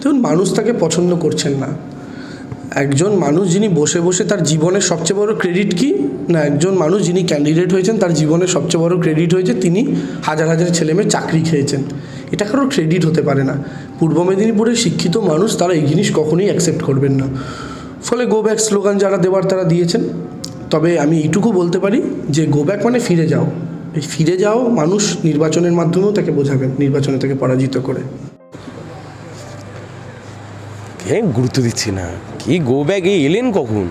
দেখুন, মানুষ তাকে পছন্দ করছেন না। একজন মানুষ যিনি বসে বসে তার জীবনের সবচেয়ে বড় ক্রেডিট কি? না, একজন মানুষ যিনি ক্যান্ডিডেট হয়েছেন, তার জীবনের সবচেয়ে বড় ক্রেডিট হয়েছে তিনি হাজার হাজার ছেলেমেয়ে চাকরি খেয়েছেন। এটা কারোর ক্রেডিট হতে পারে না। পূর্ব মেদিনীপুরের শিক্ষিত মানুষ তারা এই জিনিস কখনোই অ্যাকসেপ্ট করবেন না। ফলে গো ব্যাক স্লোগান যারা দেওয়ার তারা দিয়েছেন। তবে আমি এইটুকু বলতে পারি যে গো ব্যাক মানে ফিরে যাও। এই ফিরে যাও মানুষ নির্বাচনের মাধ্যমেও তাকে বোঝাবেন, নির্বাচনে তাকে পরাজিত করে। কে গুরুত্ব দিচ্ছি না। কি গো ব্যাগ এলেন কখন?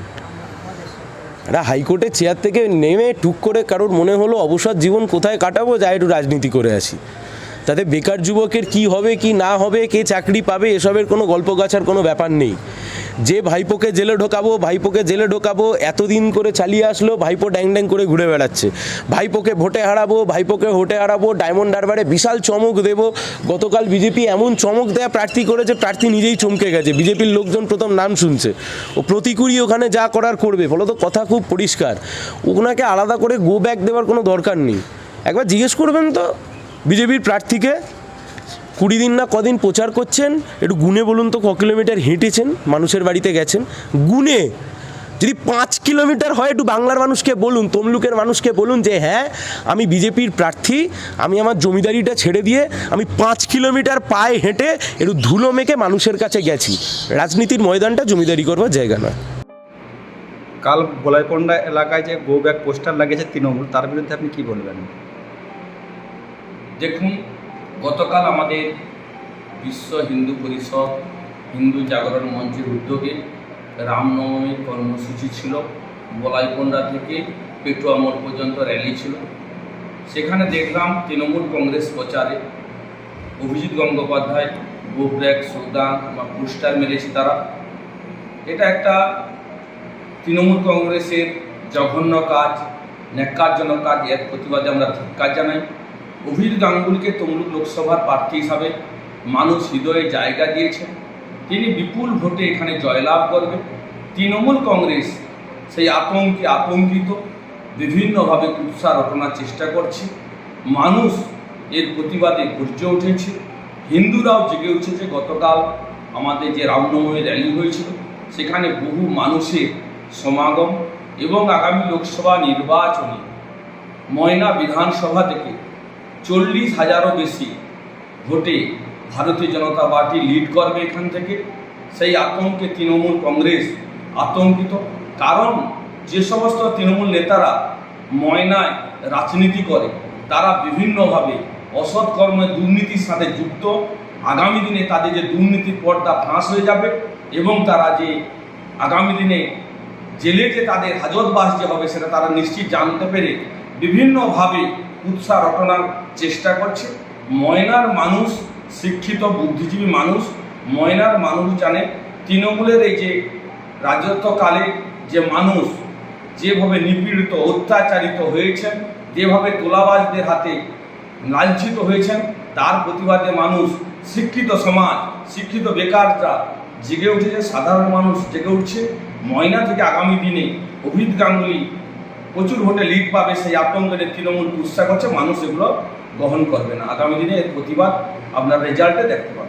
একটা হাইকোর্টের চেয়ার থেকে নেমে টুক করে কারোর মনে হলো, অবসর জীবন কোথায় কাটাবো, যা একটু রাজনীতি করে আসি। তাতে বেকার যুবকের কি হবে, কি না হবে, কে চাকরি পাবে, এসবের কোনো গল্প গাছার কোনো ব্যাপার নেই। যে ভাইপোকে জেলে ঢোকাবো, ভাইপোকে জেলে ঢোকাবো, এতদিন করে চালিয়ে আসলো, ভাইপো ড্যাং ড্যাং করে ঘুরে বেড়াচ্ছে। ভাইপোকে ভোটে হারাবো, ভাইপোকে ভোটে হারাবো, ডায়মন্ড হারবারে বিশাল চমক দেবো। গতকাল বিজেপি এমন চমক দেয়া প্রার্থী করেছে, প্রার্থী নিজেই চমকে গেছে। বিজেপির লোকজন প্রথম নাম শুনছে। ও প্রতিকুরই ওখানে যা করার করবে ফলত কথা খুব পরিষ্কার। ওনাকে আলাদা করে গো ব্যাক দেওয়ার কোনো দরকার নেই। একবার জিজ্ঞেস করবেন তো বিজেপির প্রার্থীকে। কুড়ি দিন না কদিন প্রচার করছেন? একটু গুনে বলুন তো ক কিলোমিটার হেঁটেছেন? মানুষের বাড়িতে গেছেন? গুনে! যদি পাঁচ কিলোমিটার হয় একটু বাংলার মানুষকে বলুন তমলুকের মানুষকে বলুন যে হ্যাঁ আমি বিজেপির প্রার্থী আমি আমার জমিদারিটা ছেড়ে দিয়ে আমি পাঁচ কিলোমিটার পায়ে হেঁটে একটু ধুলো মেখে মানুষের কাছে গেছি। রাজনীতির ময়দানটা জমিদারি করবার জায়গা নয়। কাল বলাইপন্ডা এলাকায় যে গো ব্যাক পোস্টার লাগিয়েছে তৃণমূল তার বিরুদ্ধে আপনি কি বলবেন? দেখুন গতকাল আমাদের বিশ্ব হিন্দু পরিষদ, হিন্দু জাগরণ মঞ্চের উদ্যোগে রামনবমীর কর্মসূচি ছিল। বলাইপন্ডা থেকে পেটুয়া মোড় পর্যন্ত র্যালি ছিল। সেখানে দেখলাম তৃণমূল কংগ্রেস প্রচারে। অভিজিৎ গঙ্গোপাধ্যায় গোব্যাক সুলতান বা পোস্টার মেরেছে তারা। এটা একটা তৃণমূল কংগ্রেসের জঘন্য কাজ, ন্যাক্কারজনক কাজ। এর প্রতিবাদে আমরা ধিক্কার জানাই। অভিজিৎ গাঙ্গুলিকে তমলুক লোকসভার প্রার্থী হিসাবে মানুষ হৃদয়ে জায়গা দিয়েছেন। তিনি বিপুল ভোটে এখানে জয়লাভ করবে তৃণমূল কংগ্রেস সেই আতঙ্কে আতঙ্কিত, বিভিন্নভাবে কুৎসা রটনার চেষ্টা করছে। মানুষ এর প্রতিবাদে গর্জে উঠেছে। হিন্দুরাও জেগে উঠেছে। গতকাল আমাদের যে রামনবমী র্যালি হয়েছিল, সেখানে বহু মানুষের সমাগম এবং আগামী লোকসভা নির্বাচনে ময়না বিধানসভা থেকে চল্লিশ হাজারও বেশি ভোটে ভারতীয় জনতা পার্টি লিড করবে এখান থেকে। সেই আতঙ্কে তৃণমূল কংগ্রেস আতঙ্কিত। কারণ যে সমস্ত তৃণমূল নেতারা ময়নায় রাজনীতি করে, তারা বিভিন্নভাবে অসৎ কর্মে দুর্নীতির সাথে যুক্ত। আগামী দিনে তাদের যে দুর্নীতির পর্দা ফাঁস হয়ে যাবে এবং তারা যে আগামী দিনে জেলে যে তাদের হাজতবাস যে হবে সেটা তারা নিশ্চিত জানতে পেরে বিভিন্নভাবে উৎসাহ রটনার চেষ্টা করছে। ময়নার মানুষ, শিক্ষিত, বুদ্ধিজীবী মানুষ, ময়নার মানুষ জানে, তৃণমূলের এই যে রাজত্বকালে যে মানুষ যেভাবে নিপীড়িত, অত্যাচারিত হয়েছেন, যেভাবে তোলাবাজদের হাতে লাঞ্ছিত হয়েছেন, তার প্রতিবাদে মানুষ, শিক্ষিত সমাজ, শিক্ষিত বেকাররা জেগে উঠেছে, সাধারণ মানুষ জেগে উঠছে। ময়না থেকে আগামী দিনে অভিজিৎ গাঙ্গুলি প্রচুর ভোটে লিড পাবে, সেই আতঙ্কের তৃণমূল উৎসাহ করছে মানুষ এগুলো গ্রহণ করবে না। আগামী দিনে এর প্রতিবাদ আপনার রেজাল্টে দেখতে পাবেন।